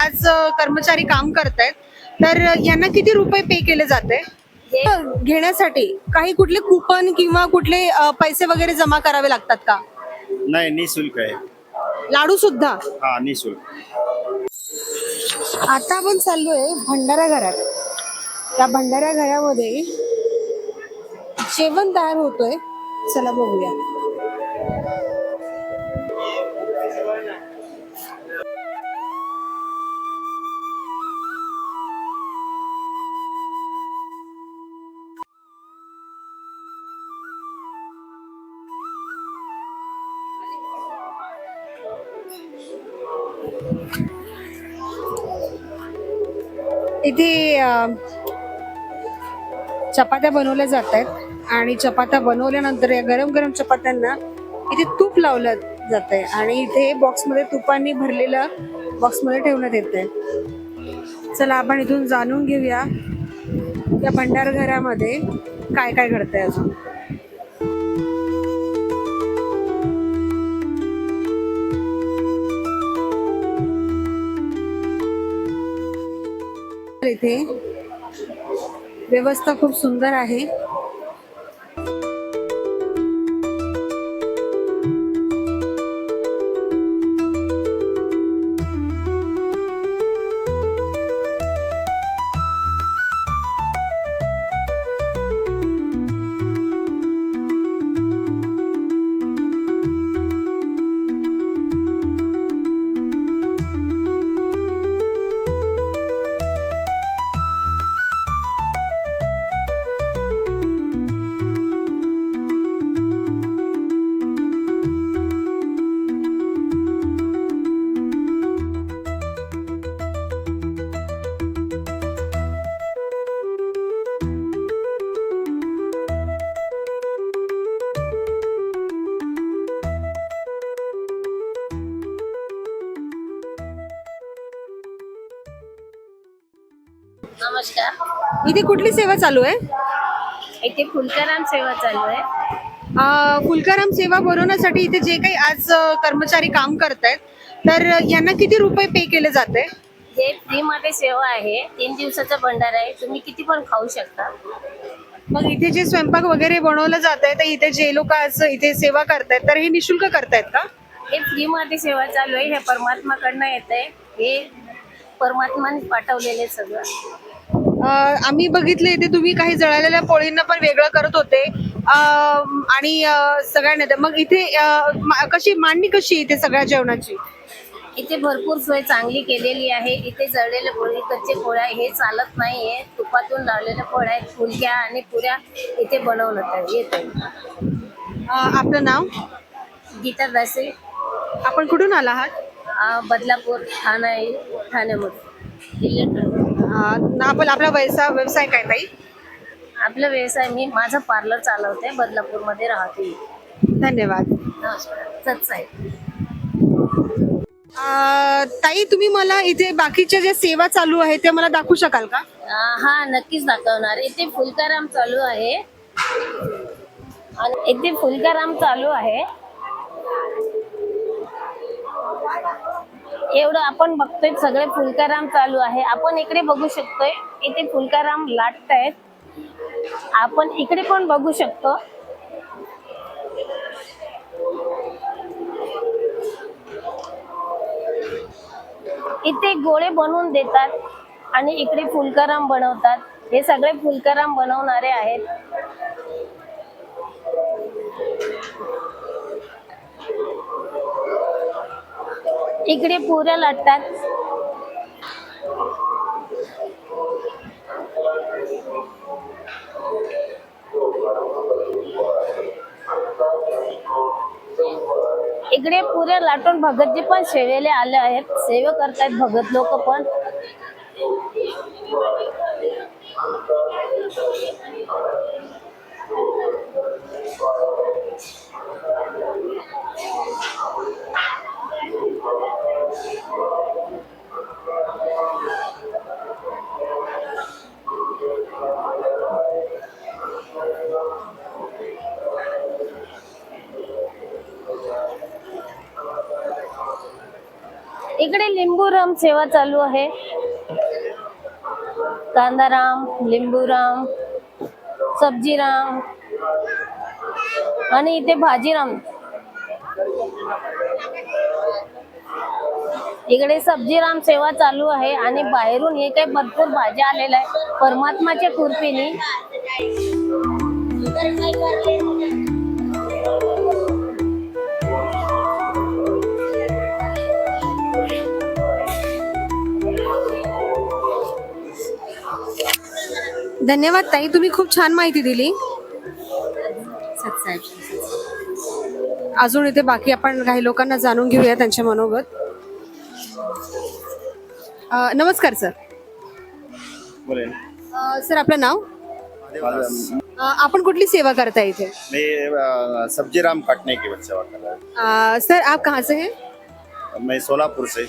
आज कर्मचारी काम करतायत. तर यांना किती रुपये पे केले जाते घेण्यासाठी काही कुठले कुपन किंवा कुठले अ, पैसे वगैरे जमा करावे लागतात का? नाही निशुल्क आहे. लाडू सुद्धा? हा निशुल्क. आता आपण चाललोय भंडारा घरात. त्या भंडारा घरामध्ये जेवण तयार होतोय. चला बघूया. इथे चपात्या बनवल्या जात आहेत. आणि चपात्या बनवल्यानंतर या गरम गरम चपात्यांना इथे तूप लावलं जात आहे. आणि इथे बॉक्समध्ये तुपांनी भरलेलं बॉक्समध्ये ठेवण्यात येत आहे. चला आपण इथून जाणून घेऊया या भंडारघरामध्ये काय काय घडतंय अजून. इथे. व्यवस्था खूप सुंदर आहे. नमस्कार. इथे कुठली सेवा चालू आहे? इथे फुलकाराम सेवा चालू आहे. अ, फुलकाराम सेवा बनवण्यासाठी इथे जे काही आज अ, कर्मचारी काम करतायत तर यांना किती रुपये पे केले जाते? हे फ्री मध्ये सेवा आहे. तीन दिवसाचा भंडारा आहे. तुम्ही किती पण खाऊ शकता. मग इथे जे स्वयंपाक वगैरे बनवलं जात आहे तर इथे जे लोक आज इथे सेवा करतायत तर हे निशुल्क करतायत का? हे फ्री मध्ये सेवा चालू आहे. हे परमात्माकडनं येत आहे हे परमात्माने पाठवलेले सगळं. आम्ही बघितले इथे तुम्ही काही जळालेल्या पोळींना पण वेगळं करत होते. अ, आणि सगळ्यांना ते- मग इथे कशी मांडणी कशी आहे इथे सगळ्या जेवणाची? इथे भरपूर सोय चांगली केलेली आहे. इथे जळलेले पोळी कच्चे पोळ्या हे चालत नाहीये. तुपातून लावलेल्या पोळ्या आहेत. फुलक्या आणि पुऱ्या इथे बनवण्यात येत आहे आपलं नाव? गीता दासे. आपण कुठून आला आहात बदलापूर ठाणा ठाण्यामध्ये आपण आपला व्यवसाय व्यवसाय काय ताई? आपला व्यवसाय मी माझा पार्लर चालवते बदलापूरमध्ये राहते. धन्यवाद. नमस्कार. ताई तुम्ही मला इथे बाकीच्या ज्या सेवा चालू आहे ते मला दाखवू शकाल का? हा नक्कीच दाखवणार. इथे फुलकाराम चालू आहे. आणि इथे फुलकाराम चालू आहे. एवढं आपण बघतोय सगळे फुलकाराम चालू आहे. आपण इकडे बघू शकतोय इथे फुलकाराम लाटतायत. आपण इकडे पण बघू शकतो. इथे गोळे बनवून देतात आणि इकडे फुलकाराम बनवतात. हे सगळे फुलकाराम बनवणारे आहेत. इकडे पुऱ्या लाटतात. इकडे पुऱ्या लाटून भगतजी पण सेवेला आले आहेत. सेवा करतायत भगत लोक पण. लिंबूराम सेवा चालू आहे. कांदाराम लिंबूराम सब्जीराम आणि इथे भाजीराम. इकडे सब्जीराम सेवा चालू आहे आणि बाहेरून हे काही भरपूर भाज्या आलेल्या आहे परमात्माच्या कृपेने. धन्यवाद ताई तुम्ही खूप छान माहिती दिली. अजून इथे बाकी आपण काही लोकांना जाणून घेऊया त्यांच्या मनोगत. अ, नमस्कार सर. अ, सर आपलं नाव? अ, आपण कुठली सेवा करता इथे? मैं अ, सब्जी राम काटने की सेवा कर रहा अ, सर आप कहाँ से हैं हूँ? मैं सोलापुर से.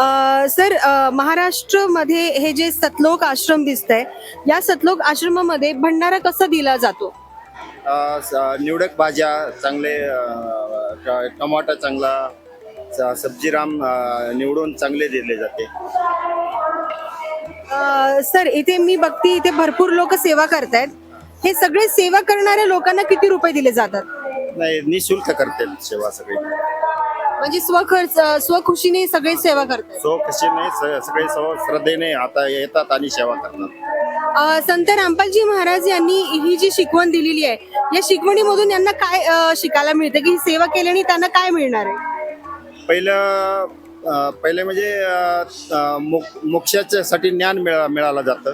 सर महाराष्ट्रमध्ये हे जे सतलोक आश्रम दिसतंय या सतलोक आश्रमामध्ये भंडारा कसा दिला जातो? निवडक भाज्या चांगले टमाटा चांगला स- सब्जी राम अ, निवडून चांगले दिले जाते. सर इथे मी बघते इथे भरपूर लोक सेवा करतायत. हे सगळे सेवा करणाऱ्या लोकांना किती रुपये दिले जातात? नाही निशुल्क करते सेवा सगळी. म्हणजे स्वखर्च स्वखुशीने सगळे सेवा करतात. सो कशीने स- सगळे श्रद्धेने आता येतात आणि सेवा करतात. अ, संत रामपालजी महाराज यांनी ही जी शिकवण दिलेली आहे या शिकवणीमधून यांना काय अ, शिकायला मिळतं? की ही सेवा केल्याने त्यांना काय मिळणार आहे? पहिलं अ, पहिले म्हणजे अ, अ, मोक- मोक्षाच्यासाठी ज्ञान मिळा मिळालं जातं.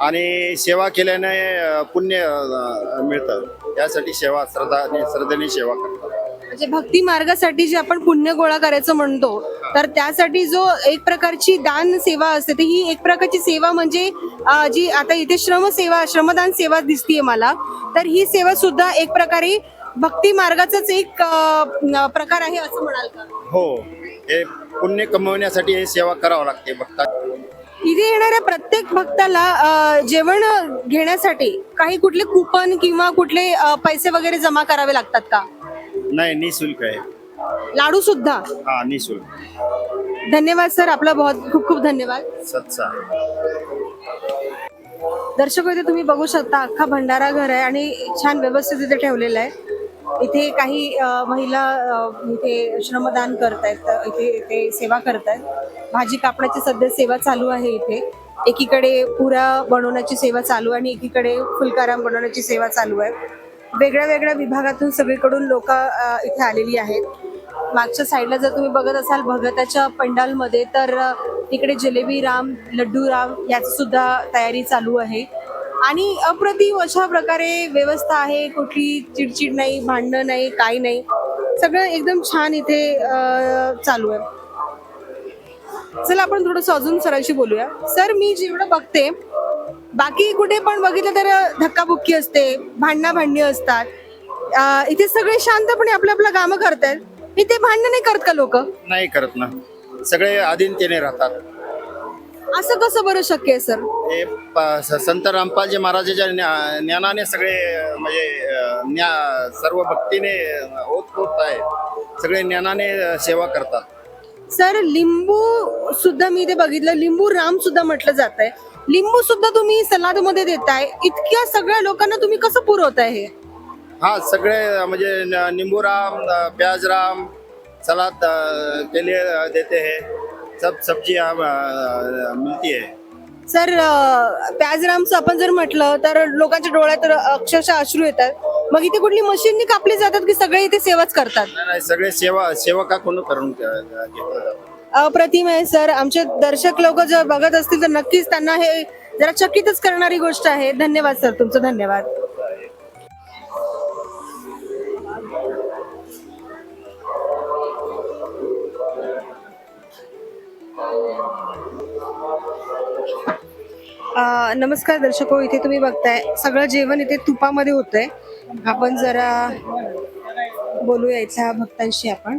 आणि सेवा केल्याने अ, पुण्य अ, मिळतं. त्यासाठी सेवा श्रद्धा श्रद्धेने सेवा करतात. म्हणजे भक्ती मार्गासाठी जे आपण पुण्य गोळा करायचं म्हणतो तर त्यासाठी जो एक प्रकारची दान सेवा असते तर ही एक प्रकारची सेवा म्हणजे जी आता इथे श्रम सेवा श्रमदान सेवा दिसतीये मला तर ही सेवा सुद्धा एक प्रकारे भक्ती मार्गाचाच एक प्रकार आहे असं म्हणाल का? हो हे पुण्य कमवण्यासाठी हे सेवा करावं लागते भक्ता. इथे येणाऱ्या प्रत्येक भक्ताला जेवण घेण्यासाठी काही कुठले कुपन किंवा कुठले पैसे वगैरे जमा करावे लागतात का? नाही निशुल्क आहे. लाडू सुद्धा? हा निशुल्क. धन्यवाद सर. आपला बहुत खूप खूप धन्यवाद. सत्सा दर्शक इथे तुम्ही बघू शकता अख्खा भंडारा घर आहे आणि छान व्यवस्थित इथे ठेवलेलं आहे. इथे काही अ, महिला अ, इथे श्रमदान करतायत इथे इथे सेवा करतायत. भाजी कापण्याची सध्या सेवा चालू आहे इथे. एकीकडे पुरा बनवण्याची सेवा चालू आहे आणि एकीकडे फुलकाराम बनवण्याची सेवा चालू आहे. वेगळ्या वेगळ्या विभागातून सगळीकडून लोक इथे आलेली आहेत. मागच्या साईडला जर तुम्ही बघत असाल भगताच्या पंडालमध्ये तर इकडे तिकडे जिलेबी राम लड्डू राम याची सुद्धा तयारी चालू आहे. आणि अप्रतिम अशा प्रकारे व्यवस्था आहे कुठली चिडचिड नाही भांडणं नाही काही नाही. सगळं एकदम छान इथे चालू आहे. चला आपण थोडंसं अजून सरांशी बोलूया. सर मी जेवढं बघते बाकी कुठे पण बघितलं तर धक्काबुक्की असते भांडणा भांडणी असतात इथे सगळे शांतपणे आपल्या आपल्या कामं करतायत. इथे भांडणं नाही करत का लोक? नाही करत ना. सगळे अधीनतेने राहतात. असं कसं बरं शक्य आहे सर? हे प- संत रामपालजी महाराजाच्या ज्ञा- ज्ञानाने सगळे म्हणजे अ, ज्ञा सर्व भक्तीने ओतप्रोत आहे. सगळे ज्ञानाने अ, सेवा करतात. सर लिंबू सुद्धा मी इथे बघितलं. लिंबू राम सुद्धा म्हटलं जात आहे लिंबू सुद्धा तुम्ही सलादमध्ये देताय. इतक्या सगळ्या लोकांना तुम्ही कसं पुरवताय हे? हा सगळे म्हणजे न- निंबूराम अ, प्याजराम सलाद अ, के लिए अ, देते हैं. सब सब्जी अ, अ, मिलती है सर अं, प्याजरामचं आपण जर म्हटलं तर लोकांच्या डोळ्यात अक्षरशः अश्रू येतात. मग इथे कुठली मशीननी कापली जातात की सगळे इथे सेवाच करतात? नाही नाही सगळे सेवा सेवकाकडून करून घ- घ- घेतलं जातं अप्रतिम आहे सर. आमचे दर्शक लोक जर बघत असतील तर नक्कीच त्यांना हे जरा चकितच करणारी गोष्ट आहे. धन्यवाद सर. तुमचं धन्यवाद. आ, नमस्कार दर्शको हो, इथे तुम्ही बघताय. सगळं जेवण इथे तुपामध्ये होतंय. आपण जरा बोलूया इथल्या भक्तांशी आपण.